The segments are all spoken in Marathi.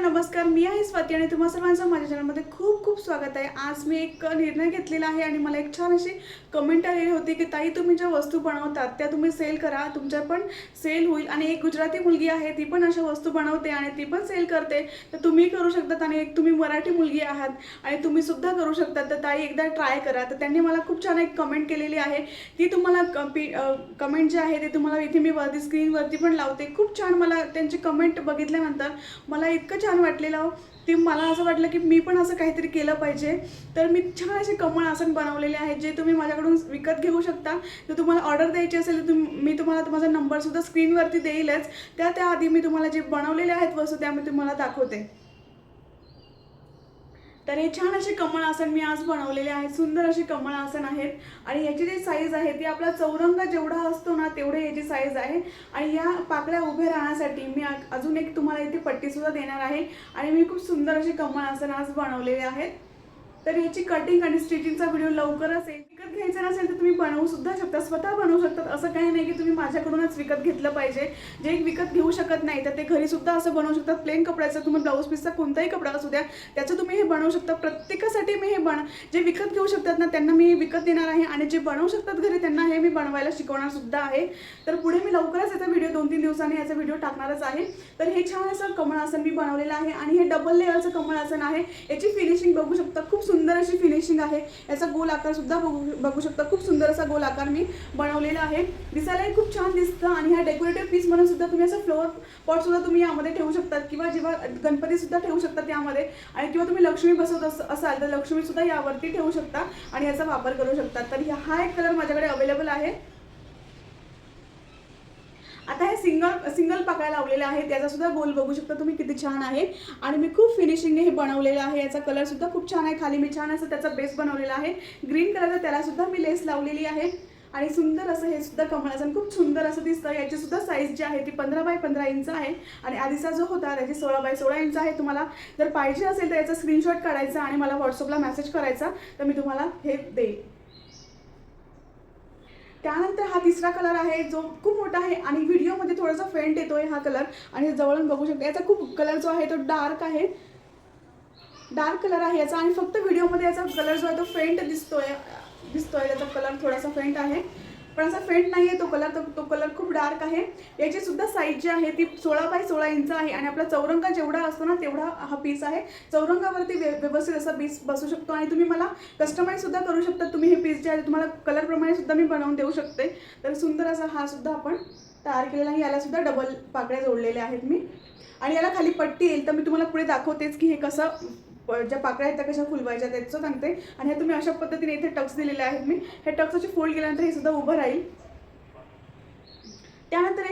नमस्कार मी आहे स्वाती आणि तुम्हा सर्वांचं माझ्या चॅनलमध्ये खूप खूप स्वागत आहे. आज मी एक निर्णय घेतलेला आहे आणि मला एक छान अशी कमेंट आलेली होती की ताई तुम्ही ज्या वस्तू बनवतात त्या तुम्ही सेल करा. तुमच्या पण सेल होईल. आणि एक गुजराती मुलगी आहे ती पण अशा वस्तू बनवते आणि ती पण सेल करते. तर तुम्ही करू शकतात आणि एक तुम्ही मराठी मुलगी आहात आणि तुम्ही सुद्धा करू शकतात. तर ताई एकदा ट्राय करा. तर त्यांनी मला खूप छान एक कमेंट केलेली आहे. ती तुम्हाला कमेंट जे आहे ते तुम्हाला इथे मी वरती स्क्रीनवरती पण लावते. खूप छान मला त्यांची कमेंट बघितल्यानंतर मला इतकं छान वाटलेलं ते मला असं वाटलं की मी पण असं काहीतरी केलं पाहिजे. तर मी छान असे कमळ आसन बनवलेले आहेत जे तुम्ही माझ्याकडून विकत घेऊ शकता. जर तुम्हाला ऑर्डर द्यायची असेल तर मी तुम्हाला माझा नंबरसुद्धा स्क्रीनवरती देईलच. त्या त्याआधी मी तुम्हाला जे बनवलेले आहेत वस्तू त्या मी तुम्हाला दाखवते. तर हे छान असे कमळ आसन मी आज बनवलेले आहेत. सुंदर असे कमळ आसन आहेत. आणि याची जी साईज आहे ती आपला चौरंग जेवढा असतो ना तेवढे याची साईज आहे. आणि या पाकळ्या उभ्या राहण्यासाठी मी अजून एक तुम्हाला इथे पट्टीसुद्धा देणार आहे. आणि मी खूप सुंदर असे कमळ आसन आज बनवलेले आहेत. तर याची कटिंग आणि स्टिचिंगचा व्हिडिओ लवकरच येईल विकत घ्यायचा नसेल तर तुम्ही बनवू सुद्धा शकता स्वतः बनवू शकतात. असं काही नाही की तुम्ही माझ्याकडूनच विकत घेतलं पाहिजे. जे विकत घेऊ शकत नाही तर ते घरी सुद्धा असं बनवू शकतात. प्लेन कपड्याचं तुम्ही ब्लाऊज पीसचा कोणताही कपडा असू द्या त्याचं तुम्ही हे बनवू शकता. प्रत्येकासाठी मी हे बन जे विकत घेऊ शकतात ना त्यांना मी हे विकत देणार आहे आणि जे बनवू शकतात घरी त्यांना हे मी बनवायला शिकवणार सुद्धा आहे. तर पुढे मी लवकरच याचा व्हिडिओ दोन तीन दिवसांनी याचा व्हिडिओ टाकणारच आहे. तर हे छान असं कमळ आसन मी बनवलेलं आहे आणि हे डबल लेअरचं कमळ आसन आहे. याची फिनिशिंग बघू शकता. खूप सुंदर अशी फिनिशिंग आहे. याचा गोल आकार सुद्धा बघू बघू शकता. खूप सुंदर असा गोल आकार मी बनवलेला आहे. दिसायलाही खूप छान दिसतं आणि हा डेकोरेटिव्ह पीस म्हणून सुद्धा तुम्ही असं फ्लोअर पॉट सुद्धा तुम्ही यामध्ये ठेवू शकतात किंवा जेव्हा गणपती सुद्धा ठेवू शकतात यामध्ये आणि किंवा तुम्ही लक्ष्मी बसवत असाल तर लक्ष्मी सुद्धा यावरती ठेवू शकता आणि याचा वापर करू शकता. तर हा एक कलर माझ्याकडे अवेलेबल आहे. आता हे सिंगल सिंगल पाकळ्या लावलेल्या आहेत. त्याचा सुद्धा गोल बघू शकता तुम्ही किती छान आहे. आणि मी खूप फिनिशिंगने हे बनवलेलं आहे. याचा कलर सुद्धा खूप छान आहे. खाली मी छान असं त्याचा बेस बनवलेला आहे. ग्रीन कलरचा त्याला सुद्धा मी लेस लावलेली आहे. आणि सुंदर असं हे सुद्धा कमळाचं खूप सुंदर असं दिसतं. याची सुद्धा साईज जी आहे ती पंधरा बाय पंधरा इंच आहे. आणि आधीचा जो होता त्याची सोळा बाय सोळा इंच आहे. तुम्हाला जर पाहिजे असेल तर याचा स्क्रीनशॉट काढायचा आणि मला व्हॉट्सअपला मेसेज करायचा. तर मी तुम्हाला हे देईन. त्यानंतर हा तिसरा कलर आहे जो खूप मोठा आहे आणि व्हिडिओमध्ये थोडासा फेंट येतोय हा कलर आणि जवळून बघू शकता याचा खूप कलर जो आहे तो डार्क आहे. डार्क कलर आहे याचा आणि फक्त व्हिडिओमध्ये याचा कलर जो आहे तो फेंट दिसतोय दिसतोय त्याचा कलर थोडासा फेंट आहे. पण असा फेंट नाही आहे तो कलर तो तो कलर खूप डार्क आहे. याची सुद्धा साईज जी आहे ती सोळा बाय सोळा इंच आहे आणि आपला चौरंग जेवढा असतो ना तेवढा हा पीस आहे. चौरंगावरती व्यवस्थित असा पीस बसू शकतो आणि तुम्ही मला कस्टमाइज सुद्धा करू शकता. तुम्ही हे पीस जे आहे तुम्हाला कलरप्रमाणे सुद्धा मी बनवून देऊ शकते. तर सुंदर असा हा सुद्धा आपण तयार केलेला आहे. याला सुद्धा डबल पाकड्या जोडलेल्या आहेत मी. आणि याला खाली पट्टी येईल तर मी तुम्हाला पुढे दाखवतेच की हे कसं ज्या पाकळ्या आहेत त्या कशा फुलवायच्या त्याचं सांगते. आणि हे तुम्ही अशा पद्धतीने इथे टक्स दिलेले आहेत मी. हे टक्स असे फोल्ड केल्यानंतर हे सुद्धा उभं राहील.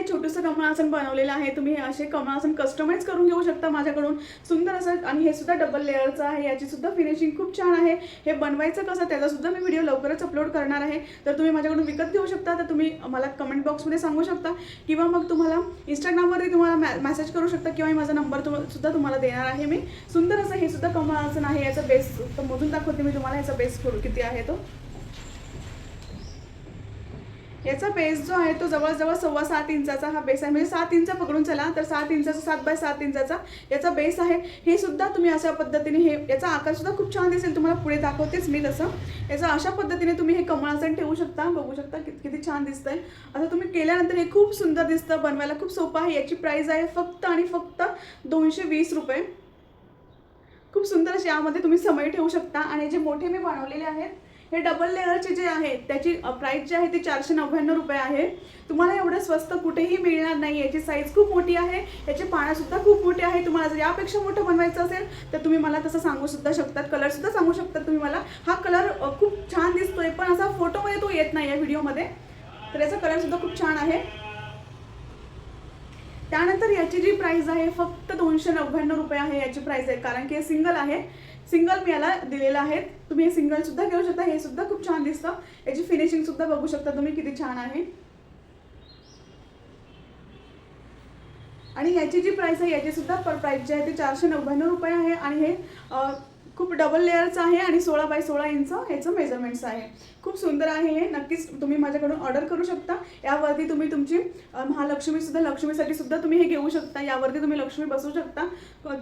छोटंसं कमळासन बनवलेलं आहे. तुम्ही हे असे कमळासन कस्टमाइज करून घेऊ शकता माझ्याकडून. सुंदर असं आणि हे सुद्धा डबल लेअरचं आहे. याची सुद्धा फिनिशिंग खूप छान आहे. हे बनवायचं कसं त्याचा सुद्धा मी व्हिडिओ लवकरच अपलोड करणार आहे. तर तुम्ही माझ्याकडून विकत घेऊ शकता. तर तुम्ही मला कमेंट बॉक्समध्ये सांगू शकता. किंवा मग तुम्हाला इंस्टाग्रामवरती तुम्हाला मॅ मेसेज करू शकता किंवा माझा नंबर तुम सुद्धा तुम्हाला देणार आहे मी. सुंदर असं हे सुद्धा कमळासन आहे. याचा बेस तर मोजून दाखवते मी तुम्हाला. याचा बेस किती आहे तो? याचा बेस जो आहे तो जवळजवळ सव्वा सात इंचाचा हा बेस आहे. म्हणजे सात इंच पकडून चला तर सात इंचाचा सात बाय सात इंचाचा याचा बेस आहे. हे सुद्धा तुम्ही अशा पद्धतीने हे याचा आकार सुद्धा खूप छान दिसेल. तुम्हाला पुढे दाखवतेच मी तसं. याचा अशा पद्धतीने तुम्ही हे कमळासन ठेवू शकता. बघू शकता किती छान दिसतंय. असं तुम्ही केल्यानंतर हे खूप सुंदर दिसतं बनवायला. खूप सोपं आहे. याची प्राईस आहे फक्त आणि फक्त दोनशे वीस रुपये. खूप सुंदर असे यामध्ये तुम्ही समय ठेवू शकता. आणि जे मोठे मी बनवलेले आहेत हे डबल लेअरचे जे आहे त्याची प्राईस जी आहे ती चारशे नव्याण्णव रुपये आहे. तुम्हाला एवढं स्वस्त कुठेही मिळणार नाही याची साईज खूप मोठी आहे. याचे पाण्यासुद्धा खूप मोठे आहे. तुम्हाला जर यापेक्षा मोठं बनवायचं असेल तर तुम्ही मला तसं सांगू सुद्धा शकतात. कलरसुद्धा सांगू शकतात तुम्ही मला. हा कलर खूप छान दिसतोय पण असा फोटोमध्ये तो येत नाही या व्हिडिओमध्ये तर याचा कलरसुद्धा खूप छान आहे. त्यानंतर याची जी प्राइस आहे फक्त दोनशे नव्याण्णव रुपये आहे याची प्राइस आहे. कारण की हे सिंगल आहे. सिंगल मी याला दिलेलं आहे. तुम्ही हे सिंगल सुद्धा घेऊ शकता. हे सुद्धा खूप छान दिसतं. याची फिनिशिंग सुद्धा बघू शकता तुम्ही किती छान आहे. आणि याची जी प्राइस आहे याची सुद्धा प्राइस जी आहे ती चारशे नव्याण्णव रुपये आहे. आणि हे खूप डबल लेअरचं आहे आणि सोळा बाय सोळा इंच ह्याचं मेजरमेंट्स आहे. खूप सुंदर आहे हे. नक्कीच तुम्ही माझ्याकडून ऑर्डर करू शकता. यावरती तुम्ही तुमची महालक्ष्मीसुद्धा महालक्ष्मी सुद्धा लक्ष्मीसाठी सुद्धा तुम्ही हे घेऊ शकता. यावरती तुम्ही लक्ष्मी बसू शकता.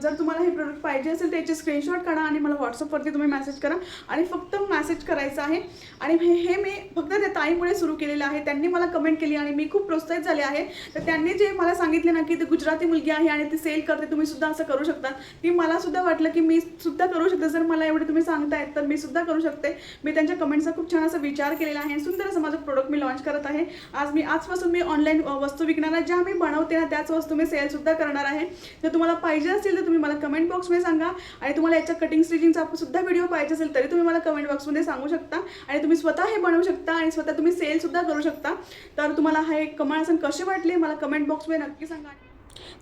जर तुम्हाला हे प्रोडक्ट पाहिजे असेल त्याचे स्क्रीनशॉट काढा आणि मला व्हॉट्सअपवरती तुम्ही मेसेज करा. आणि फक्त मेसेज करायचा आहे. आणि हे हे मी फक्त त्या ताईमुळे सुरू केलेलं आहे. त्यांनी मला कमेंट केली आणि मी खूप प्रोत्साहित झाले आहे. तर त्यांनी जे मला सांगितले ना की ती गुजराती मुलगी आहे आणि ती सेल करते तुम्ही सुद्धा असं करू शकता. ती मला सुद्धा वाटलं की मी सुद्धा करू शकते. जर मला एवढे तुम्ही सांगतायत तर मी सुद्धा करू शकते. मी त्यांच्या कमेंटचा खूप छान असा विचार केलेला आहे. सुंदर असं माझं प्रोडक्ट मी लॉन्च करत आहे. आज मी आजपासून मी ऑनलाईन वस्तू विकणार आहे. ज्या मी बनवते ना त्याच वस्तू मी सेल सुद्धा करणार आहे. जर तुम्हाला पाहिजे असेल तर तुम्ही मला कमेंट बॉक्समध्ये सांगा. आणि तुम्हाला याच्या कटिंग स्टिचिंगचा सुद्धा व्हिडिओ पाहिजे असेल तरी तुम्ही मला कमेंट बॉक्समध्ये सांगू शकता. आणि तुम्ही स्वतः हे बनवू शकता आणि स्वतः तुम्ही सेल सुद्धा करू शकता. तर तुम्हाला हे कमाल असं कसे वाटले मला कमेंट बॉक्समध्ये नक्की सांगा.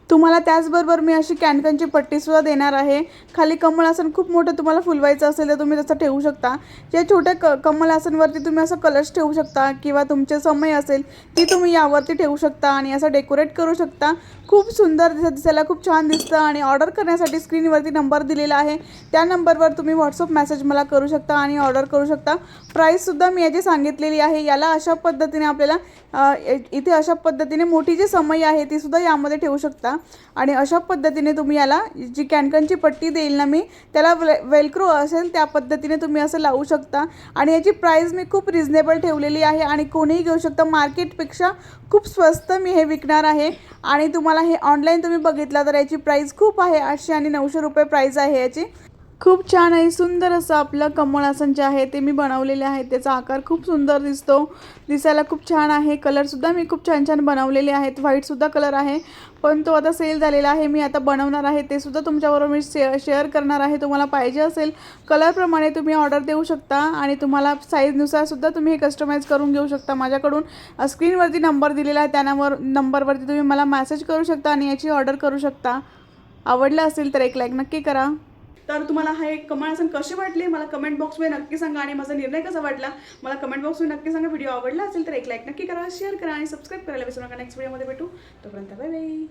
तुम्हाला त्याचबरोबर मी अशी कॅनकनची पट्टीसुद्धा देणार आहे. खाली कमळ आसन खूप मोठं तुम्हाला फुलवायचं असेल तर तुम्ही तसं ठेवू शकता. या छोट्या क कमळासनवरती तुम्ही असं कलर्स ठेवू शकता किंवा तुमचे समय असेल ती तुम्ही यावरती ठेवू शकता आणि असं डेकोरेट करू शकता. खूप सुंदर दिसत दिसायला खूप छान दिसतं आणि ऑर्डर करण्यासाठी स्क्रीनवरती नंबर दिलेला आहे. त्या नंबरवर तुम्ही व्हॉट्सअप मेसेज मला करू शकता आणि ऑर्डर करू शकता. प्राईससुद्धा मी याची सांगितलेली आहे. याला अशा पद्धतीने आपल्याला इथे अशा पद्धतीने मोठी जी समय आहे ती सुद्धा यामध्ये ठेवू शकता. आणि अशा पद्धतीने तुम्ही याला जी कॅनकनची पट्टी देईल ना मी त्याला वेल वेलक्रो असेल त्या पद्धतीने तुम्ही असं लावू शकता. आणि याची प्राईस मी खूप रिझनेबल ठेवलेली आहे आणि कोणीही घेऊ शकता. मार्केटपेक्षा खूप स्वस्त मी हे विकणार आहे. आणि तुम्हाला हे ऑनलाईन तुम्ही बघितलं तर याची प्राईस खूप आहे. आठशे आणि नऊशे रुपये प्राईस आहे याची. खूप छान आहे सुंदर असं आपलं कमळासन जे आहे ते मी बनवलेले आहे. त्याचा आकार खूप सुंदर दिसतो. दिसायला खूप छान आहे. कलरसुद्धा मी खूप छान छान बनवलेले आहेत. व्हाईटसुद्धा कलर आहे. पण तो आता सेल झालेला आहे. मी आता बनवणार आहे. ते सुद्धा तुमच्याबरोबर मी शे शेअर करणार आहे. तुम्हाला पाहिजे असेल कलरप्रमाणे तुम्ही ऑर्डर देऊ शकता आणि तुम्हाला साईजनुसारसुद्धा तुम्ही हे कस्टमाइज करून घेऊ शकता. माझ्याकडून स्क्रीनवरती नंबर दिलेला आहे. त्यानावर नंबरवरती तुम्ही मला मॅसेज करू शकता आणि याची ऑर्डर करू शकता. आवडलं असेल तर एक लाईक नक्की करा. तर तुम्हाला हा एक कमळ आसन कसे वाटले? मला कमेंट बॉक्समध्ये नक्की सांगा आणि माझा निर्णय कसा वाटला? मला कमेंट बॉक्समध्ये नक्की सांगा. व्हिडिओ आवडला असेल तर एक लाईक नक्की करा शेअर करा आणि सबस्क्राईब करायला विसरू नका. नेक्स्ट व्हिडिओमध्ये भेटू. तोपर्यंत बाय बाय